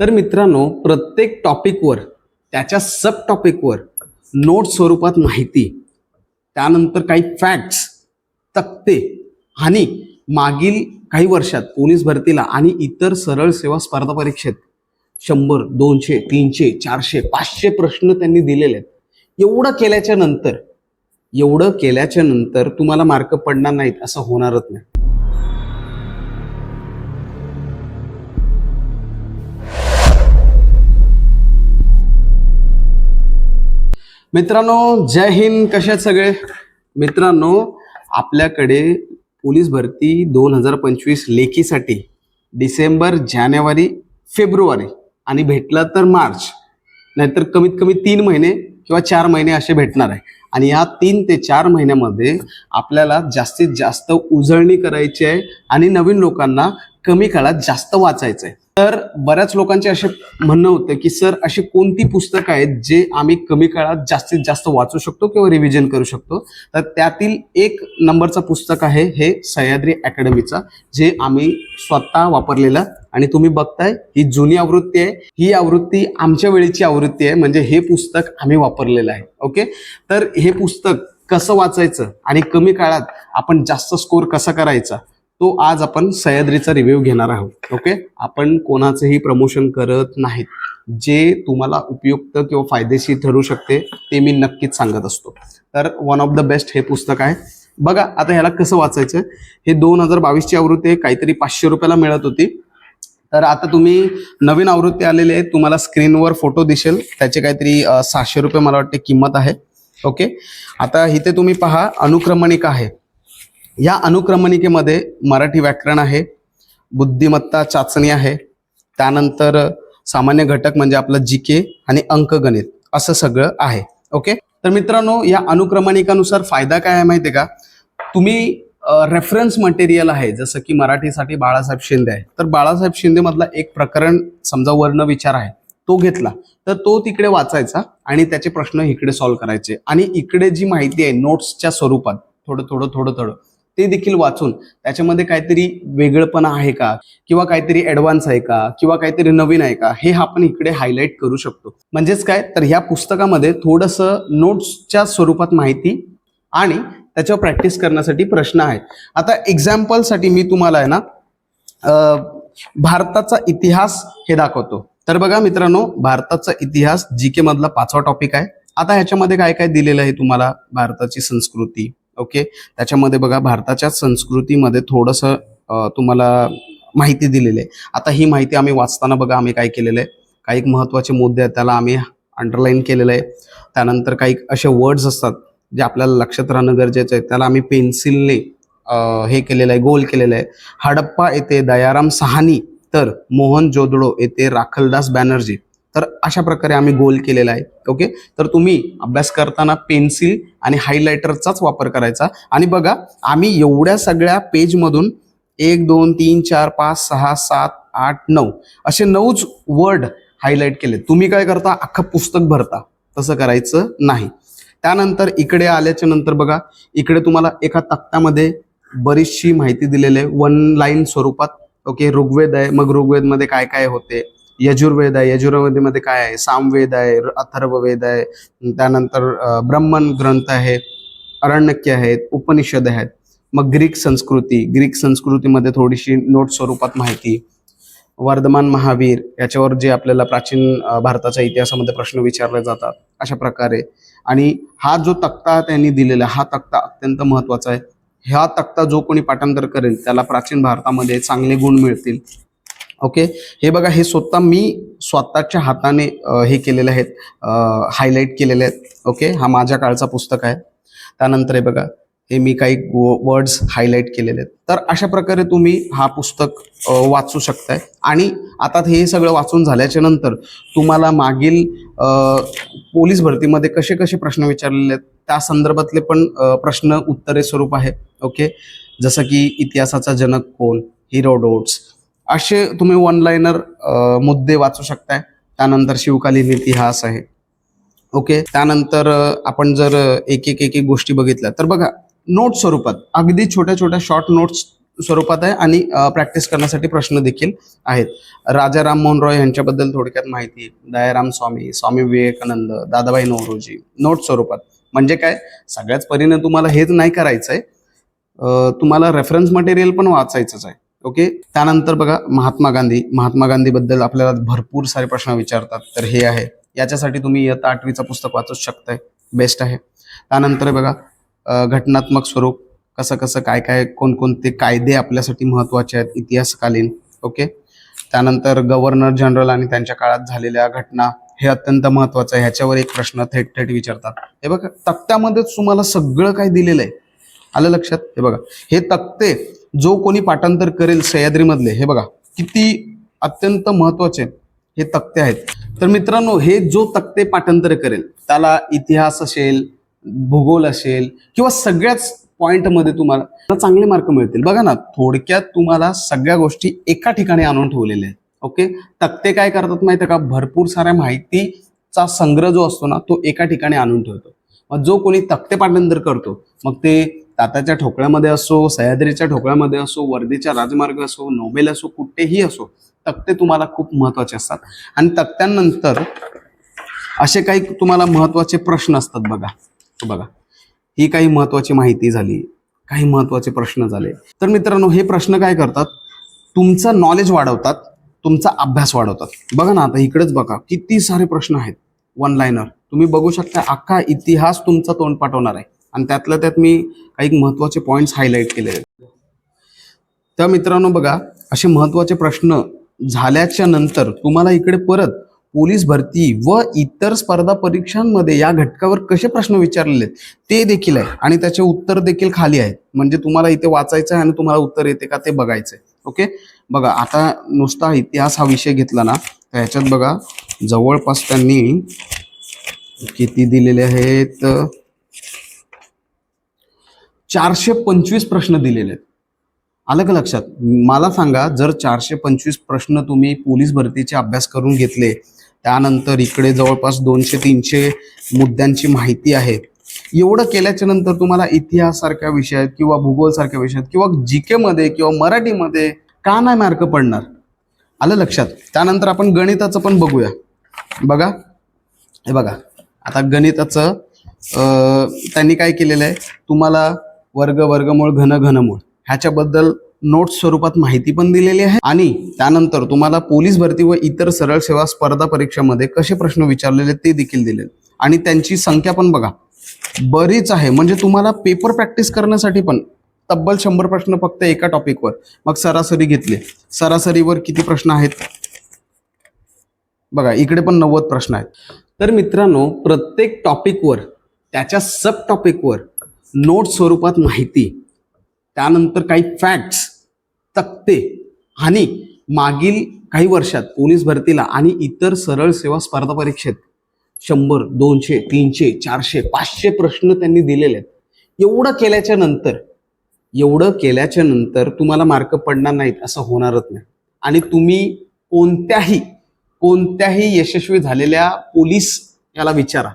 तर मित्रांनो प्रत्येक टॉपिकवर त्याच्या सब टॉपिकवर नोट स्वरूपात माहिती त्यानंतर काही फॅक्ट्स तक्ते आणि मागील काही वर्षात पोलीस भरतीला आणि इतर सरळ सेवा स्पर्धा परीक्षेत शंभर दोनशे तीनशे चारशे पाचशे प्रश्न त्यांनी दिलेले आहेत. एवढं केल्याच्यानंतर एवढं केल्याच्यानंतर तुम्हाला मार्क पडणार नाहीत असं होणारच नाही. मित्रांनो जय हिंद. कशात सगळे? मित्रांनो आपल्याकडे पोलीस भरती दोन हजार पंचवीस लेखीसाठी डिसेंबर जानेवारी फेब्रुवारी आणि भेटला तर मार्च. नाहीतर कमीत कमी तीन महिने किंवा चार महिने असे भेटणार आहे. आणि या तीन ते चार महिन्यामध्ये आपल्याला जास्तीत जास्त उजळणी करायची आहे आणि नवीन लोकांना कमी काळात जास्त वाचायचं आहे तर बऱ्याच लोकांचे असे म्हणणं होतं की सर अशी कोणती पुस्तकं आहेत जे आम्ही कमी काळात जास्तीत जास्त वाचू शकतो किंवा रिव्हिजन करू शकतो? तर त्यातील एक नंबरचं पुस्तक आहे हे सह्याद्री अकॅडमीचा जे आम्ही स्वतः वापरलेलं आणि तुम्ही बघताय ही जुनी आवृत्ती आहे. ही आवृत्ती आमच्या वेळेची आवृत्ती आहे म्हणजे हे पुस्तक आम्ही वापरलेलं आहे. ओके? तर हे पुस्तक कसं वाचायचं आणि कमी काळात आपण जास्त स्कोर कसा करायचा? तो आज आपण सह्याद्रीचा रिव्ह्यू घेणार आहोत. ओके आपण कोणाचंही प्रमोशन करत नाहीत. जे तुम्हाला उपयुक्त किंवा फायदेशीर ठरू शकते ते मी नक्कीच सांगत असतो. तर वन ऑफ द बेस्ट हे पुस्तक आहे. बघा आता ह्याला कसं वाचायचं? हे दोन हजार बावीसची आवृत्ती आहे काहीतरी पाचशे रुपयाला मिळत होती. तर आता तुम्ही नवीन आवृत्ती आलेली आहे तुम्हाला स्क्रीनवर फोटो दिसेल. त्याचे काहीतरी सहाशे रुपये मला वाटते किंमत आहे. ओके आता इथे तुम्ही पहा अनुक्रमणिका आहे. या अनुक्रमणिकेमध्ये मराठी व्याकरण आहे बुद्धिमत्ता चाचणी आहे त्यानंतर सामान्य घटक म्हणजे आपलं जी के आणि अंकगणित असं सगळं आहे. ओके? तर मित्रांनो या अनुक्रमणिकानुसार फायदा काय आहे माहिती आहे का? तुम्ही रेफरन्स मटेरियल आहे जसं की मराठीसाठी बाळासाहेब शिंदे आहे. तर बाळासाहेब शिंदे मधला एक प्रकरण समजा वर्ण विचार आहे तो घेतला. तर तो तिकडे वाचायचा आणि त्याचे प्रश्न इकडे सॉल्व्ह करायचे. आणि इकडे जी माहिती आहे नोट्सच्या स्वरूपात थोडं थोडं थोडं थोडं ते देखील वाचून त्याच्यामध्ये काहीतरी वेगळंपणा आहे का? किंवा काहीतरी ॲडव्हान्स आहे का? किंवा काहीतरी नवीन आहे का? हे आपण इकडे हायलाईट करू शकतो. म्हणजेच काय? तर ह्या पुस्तकामध्ये थोडंसं नोट्सच्या स्वरूपात माहिती आणि त्याच्यावर प्रॅक्टिस करण्यासाठी प्रश्न आहे आता एक्झाम्पलसाठी मी तुम्हाला आहे ना भारताचा इतिहास हे दाखवतो. तर बघा मित्रांनो भारताचा इतिहास जी के मधला पाचवा टॉपिक आहे. आता ह्याच्यामध्ये काय काय दिलेलं आहे तुम्हाला? भारताची संस्कृती. ओके? त्याच्यामध्ये बघा भारताच्या संस्कृतीमध्ये थोडंसं तुम्हाला माहिती दिलेली आहे. आता ही माहिती आम्ही वाचताना बघा आम्ही काय केलेलं आहे. काही महत्त्वाचे मुद्दे आहेत त्याला आम्ही अंडरलाईन केलेलं आहे. त्यानंतर काही असे वर्ड्स असतात जे आपल्याला लक्षात राहणं गरजेचं आहे. त्याला आम्ही पेन्सिलने हे केलेलं आहे गोल केलेलं आहे. हडप्पा येथे दयाराम सहानी तर मोहन जोदडो येथे राखलदास बॅनर्जी. तर अशा प्रकारे आम्ही गोल केलेला आहे. ओके तर तुम्ही अभ्यास करताना पेन्सिल आणि हायलायटरचाच वापर करायचा. आणि बघा आम्ही एवढ्या सगळ्या पेजमधून एक दोन तीन चार पाच सहा सात आठ नऊ असे नऊच वर्ड हायलाईट केले. तुम्ही काय करता? अख्खं पुस्तक भरता. तसं करायचं नाही. त्यानंतर इकडे आल्याच्यानंतर बघा इकडे तुम्हाला एका तक्त्यामध्ये बरीचशी माहिती दिलेली आहे. वन लाईन स्वरूपात ओके ऋग्वेद आहे. मग ऋग्वेदमध्ये काय काय होते? यजुर्वेद आहे यजुर्वेदमध्ये काय आहे? सामवेद आहे अथर्ववेद आहे त्यानंतर ब्रह्मन ब्रह्मण ग्रंथ आहे अरण्यक्य आहेत उपनिषद आहेत. मग ग्रीक संस्कृती ग्रीक संस्कृतीमध्ये थोडीशी नोट स्वरूपात माहिती. वर्धमान महावीर याच्यावर जे आपल्याला प्राचीन भारताच्या इतिहासामध्ये प्रश्न विचारले जातात अशा प्रकारे. आणि हा जो तक्ता त्यांनी दिलेला हा तक्ता अत्यंत महत्त्वाचा आहे. हा तक्ता जो कोणी पाठांतर करेल त्याला प्राचीन भारतामध्ये चांगले गुण मिळतील. ओके? हे बघा हे स्वतः मी स्वतःच्या हाताने हे केलेले आहेत हायलाईट केलेले आहेत ओके? हा माझ्या काळचा पुस्तक आहे. त्यानंतर हे बघा हे मी काही वर्ड्स हायलाईट केलेले आहेत. तर अशा प्रकारे तुम्ही हा पुस्तक वाचू शकताय. आणि आता हे सगळं वाचून झाल्याच्यानंतर तुम्हाला मागील पोलीस भरतीमध्ये कसे कसे प्रश्न विचारलेले आहेत त्या संदर्भातले पण प्रश्न उत्तरे स्वरूप आहे ओके? जसं की इतिहासाचा जनक कोण हिरोडोट्स असे तुम्ही वन लाईनर मुद्दे वाचू शकताय. त्यानंतर शिवकालीन इतिहास आहे. ओके? त्यानंतर आपण जर एक एक एक एक गोष्टी बघितल्या तर बघा नोट स्वरूपात अगदी छोट्या छोट्या शॉर्ट नोट्स स्वरूपात आहे आणि प्रॅक्टिस करण्यासाठी प्रश्न देखील आहेत. राजा राममोहन रॉय यांच्याबद्दल थोडक्यात माहिती दयाराम स्वामी स्वामी विवेकानंद दादाबाई नवरोजी नोट स्वरूपात. म्हणजे काय? सगळ्याच परीने तुम्हाला हेच नाही करायचंय. तुम्हाला रेफरन्स मटेरियल पण वाचायचंच आहे. ओके? त्यानंतर बघा महात्मा गांधी. महात्मा गांधीबद्दल आपल्याला भरपूर सारे प्रश्न विचारतात. तर हे आहे. याच्यासाठी तुम्ही इयत्ता आठवीचं पुस्तक वाचू शकताय. बेस्ट आहे. त्यानंतर बघा घटनात्मक स्वरूप. कसं कसं काय काय कोणकोणते कायदे आपल्यासाठी महत्त्वाचे आहेत इतिहासकालीन. ओके? त्यानंतर गव्हर्नर जनरल आणि त्यांच्या काळात झालेल्या घटना हे अत्यंत महत्वाचं आहे. ह्याच्यावर एक प्रश्न थेट थेट विचारतात. हे बघा तक्त्यामध्येच तुम्हाला सगळं काय दिलेलं आहे. आलं लक्षात? हे बघा. हे तक्ते जो कोणी पाठांतर करेल सह्याद्रीमधले हे बघा किती अत्यंत महत्त्वाचे हे तक्ते आहेत. तर मित्रांनो हे जो तक्ते पाठांतर करेल त्याला इतिहास असेल भूगोल असेल किंवा सगळ्याच पॉईंटमध्ये तुम्हाला चांगले मार्क मिळतील. बघा ना थोडक्यात तुम्हाला सगळ्या गोष्टी एका ठिकाणी आणून ठेवलेल्या आहेत. ओके? तक्ते काय करतात माहिती का? भरपूर साऱ्या माहितीचा संग्रह जो असतो ना तो एका ठिकाणी आणून ठेवतो. मग जो कोणी तक्ते पाठांतर करतो मग ते तात्याच्या ठोकळ्यामध्ये असो सह्याद्रीच्या ठोकळ्यामध्ये असो वर्धेच्या राजमार्ग असो नोबेल असो कुठेही असो तक्ते तुम्हाला खूप महत्त्वाचे असतात. आणि तक्त्यानंतर असे काही तुम्हाला महत्त्वाचे प्रश्न असतात बघा. बघा. ही काही महत्वाची माहिती झाली. काही महत्त्वाचे प्रश्न झाले. तर मित्रांनो हे प्रश्न काय करतात? तुमचं नॉलेज वाढवतात तुमचा अभ्यास वाढवतात. बघा ना आता इकडेच बघा. किती सारे प्रश्न आहेत. वन लाईनर तुम्ही बघू शकता अख्खा इतिहास तुमचा तोंड पाठवणार आहे. आणि त्यातल्या त्यात मी काही महत्त्वाचे पॉईंट्स हायलाईट केले आहेत. तर मित्रांनो बघा असे महत्त्वाचे प्रश्न झाल्याच्यानंतर तुम्हाला इकडे परत पोलीस भरती व इतर स्पर्धा परीक्षांमध्ये या घटकावर कसे प्रश्न विचारलेले आहेत ते देखील आहे. आणि त्याचे उत्तर देखील खाली आहेत. म्हणजे तुम्हाला इथे वाचायचं आहे आणि तुम्हाला उत्तर येते का ते बघायचं आहे ओके? बघा आता नुसता इतिहास हा विषय घेतला ना तर ह्याच्यात बघा जवळपास त्यांनी किती दिलेले आहेत? चारशे पंचवीस प्रश्न दिलेले आहेत. आलं का लक्षात? मला सांगा जर चारशे पंचवीस प्रश्न तुम्ही पोलीस भरतीचे अभ्यास करून घेतले त्यानंतर इकडे जवळपास दोनशे तीनशे मुद्द्यांची माहिती आहे एवढं केल्याच्यानंतर तुम्हाला इतिहास सारख्या विषयात किंवा भूगोल सारख्या विषयात किंवा जीके मध्ये किंवा मराठीमध्ये का नाही मार्क पडणार? आलं लक्षात? त्यानंतर आपण गणिताचं पण बघूया. बघा. हे बघा. आता गणिताचं त्यांनी काय केलेलं आहे? तुम्हाला वर्ग वर्गमूळ घन घनमूळ. ह्याच्याबद्दल नोट्स स्वरूपात माहिती पण दिलेली आहे. आणि त्यानंतर तुम्हाला पोलीस भरती व इतर सरळ सेवा स्पर्धा परीक्षेमध्ये कसे प्रश्न विचारलेले ते देखील दिले आणि त्यांची संख्या पण बघा. बरीच आहे. म्हणजे तुम्हाला पेपर प्रॅक्टिस करण्यासाठी पण तब्बल शंभर प्रश्न फक्त एका टॉपिकवर मग सरासरी घेतले. सरासरीवर किती प्रश्न आहेत? बघा इकडे पण नव्वद प्रश्न आहेत. तर मित्रांनो प्रत्येक टॉपिकवर त्याच्या सब टॉपिकवर नोट स्वरूपात माहिती त्यानंतर काही फॅक्ट्स तक्ते आणि मागील काही वर्षात पोलीस भरतीला आणि इतर सरळ सेवा स्पर्धा परीक्षेत शंभर दोनशे तीनशे चारशे पाचशे प्रश्न त्यांनी दिलेले आहेत. एवढं केल्याच्यानंतर एवढं केल्याच्यानंतर तुम्हाला मार्क पडणार नाहीत असं होणारच नाही. आणि तुम्ही कोणत्याही कोणत्याही यशस्वी झालेल्या पोलीस याला विचारा.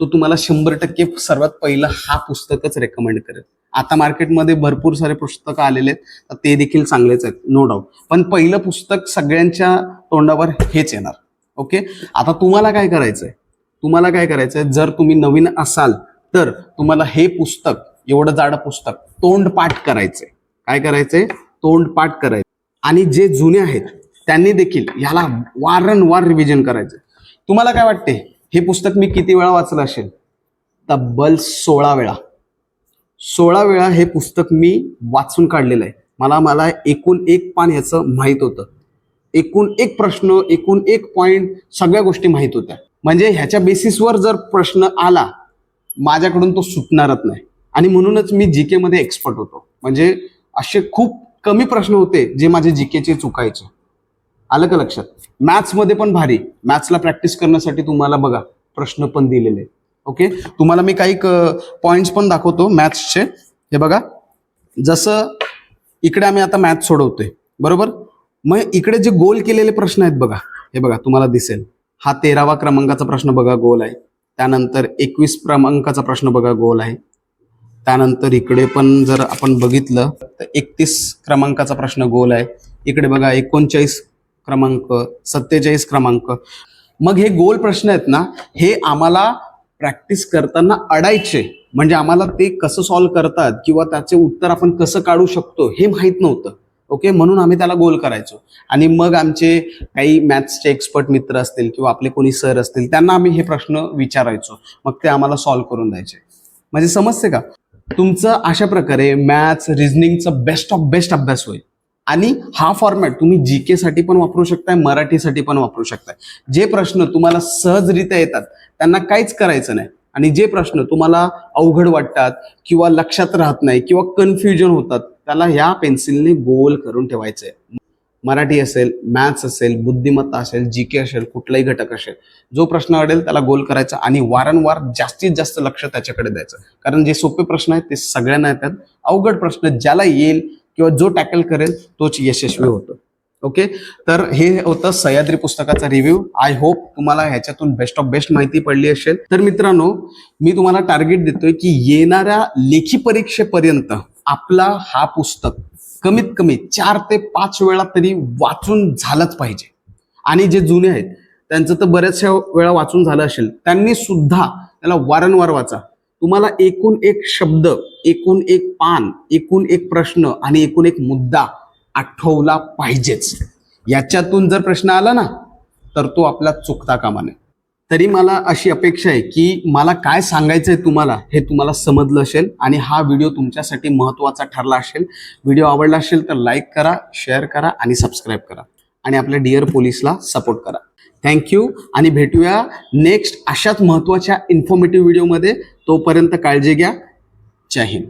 तो तुम्हाला शंभर टक्के सर्वात पहिलं हा पुस्तकच रेकमेंड करेल. आता मार्केटमध्ये भरपूर सारे पुस्तकं आलेले आहेत तर ते देखील चांगलेच आहेत नो डाऊट पण पहिलं पुस्तक सगळ्यांच्या तोंडावर हेच येणार ओके आता तुम्हाला काय करायचंय? तुम्हाला काय करायचंय? जर तुम्ही नवीन असाल तर तुम्हाला हे पुस्तक एवढं जाड पुस्तक तोंड पाठ करायचंय. काय करायचंय? तोंड पाठ करायचं आणि जे जुने आहेत त्यांनी देखील याला वारंवार रिव्हिजन करायचं तुम्हाला काय वाटते हे पुस्तक मी किती वेळा वाचलं असेल? तब्बल सोळा वेळा. सोळा वेळा हे पुस्तक मी वाचून काढलेलं आहे. मला मला एकूण एक पान ह्याचं माहीत होतं. एकूण एक प्रश्न एकूण एक पॉइंट सगळ्या गोष्टी माहीत होत्या. म्हणजे ह्याच्या बेसिसवर जर प्रश्न आला माझ्याकडून तो सुटणारच नाही. आणि म्हणूनच मी जी के मध्ये एक्सपर्ट होतो. म्हणजे असे खूप कमी प्रश्न होते जे माझे जी केचे चुकायचे. आलं का लक्षात? मॅथ्समध्ये पण भारी. मॅथ्सला प्रॅक्टिस करण्यासाठी तुम्हाला बघा प्रश्न पण दिलेले ओके तुम्हाला मी काही पॉइंट्स पण दाखवतो मॅथ्सचे हे बघा. जसं इकडे आम्ही आता मॅथ्स सोडवतोय. बरोबर? मग इकडे जे गोल केलेले प्रश्न आहेत बघा. हे बघा तुम्हाला दिसेल. हा तेरावा क्रमांकाचा प्रश्न बघा गोल आहे. त्यानंतर एकवीस क्रमांकाचा प्रश्न बघा गोल आहे. त्यानंतर इकडे पण जर आपण बघितलं तर एकतीस क्रमांकाचा प्रश्न गोल आहे. इकडे बघा एकोणचाळीस क्रमांक सत्तेचाळीस क्रमांक. मग हे गोल प्रश्न आहेत ना हे आम्हाला प्रॅक्टिस करताना अडायचे. म्हणजे आम्हाला ते कसं सॉल्व्ह करतात किंवा त्याचे उत्तर आपण कसं काढू शकतो हे माहीत नव्हतं. ओके म्हणून आम्ही त्याला गोल करायचो. आणि मग आमचे काही मॅथ्सचे एक्सपर्ट मित्र असतील किंवा आपले कोणी सर असतील त्यांना आम्ही हे प्रश्न विचारायचो. मग ते आम्हाला सॉल्व्ह करून द्यायचे. म्हणजे समजते का? तुमचं अशा प्रकारे मॅथ्स रिझनिंगचा बेस्ट ऑफ बेस्ट अभ्यास होईल. आणि हा फॉर्मॅट तुम्ही जी के साठी पण वापरू शकताय मराठीसाठी पण वापरू शकताय. जे प्रश्न तुम्हाला सहजरित्या येतात त्यांना काहीच करायचं नाही. आणि जे प्रश्न तुम्हाला अवघड वाटतात किंवा लक्षात राहत नाही किंवा कन्फ्युजन होतात त्याला ह्या पेन्सिलने गोल करून ठेवायचंय. मराठी असेल मॅथ्स असेल बुद्धिमत्ता असेल जी के असेल कुठलाही घटक असेल जो प्रश्न अडेल त्याला गोल करायचा आणि वारंवार जास्तीत जास्त लक्ष त्याच्याकडे द्यायचं. कारण जे सोपे प्रश्न आहेत ते सगळ्यांना येतात. अवघड प्रश्न ज्याला येईल किंवा जो टॅकल करेल तोच यशस्वी होतो. ओके तर हे होतं सह्याद्री पुस्तकाचा रिव्ह्यू आय होप तुम्हाला ह्याच्यातून बेस्ट ऑफ बेस्ट माहिती पडली असेल. तर मित्रांनो मी तुम्हाला टार्गेट देतोय की येणाऱ्या लेखी परीक्षेपर्यंत आपला हा पुस्तक कमीत कमी चार ते पाच वेळा तरी वाचून झालंच पाहिजे. आणि जे जुने आहेत त्यांचं तर बऱ्याचशा वेळा वाचून झालं असेल. त्यांनी सुद्धा त्याला वारंवार वाचा. तुम्हाला एकूण एक शब्द एकूण एक पान एकूण एक प्रश्न आणि एकूण एक मुद्दा आठवला पाहिजेच. याच्यातून जर प्रश्न आला ना तर तो आपला चुकता कामा नये. तरी मला अशी अपेक्षा आहे की मला काय सांगायचं आहे तुम्हाला हे तुम्हाला समजलं असेल आणि हा व्हिडिओ तुमच्यासाठी महत्त्वाचा ठरला असेल. व्हिडिओ आवडला असेल तर लाईक करा शेअर करा आणि सबस्क्राईब करा. आणि आपल्या डिअर पोलीसला सपोर्ट करा. थँक्यू आणि भेटूया नेक्स्ट अशाच महत्त्वाच्या इन्फॉर्मेटिव्ह व्हिडिओमध्ये तोपर्यंत काळजी घ्या. जय हिंद.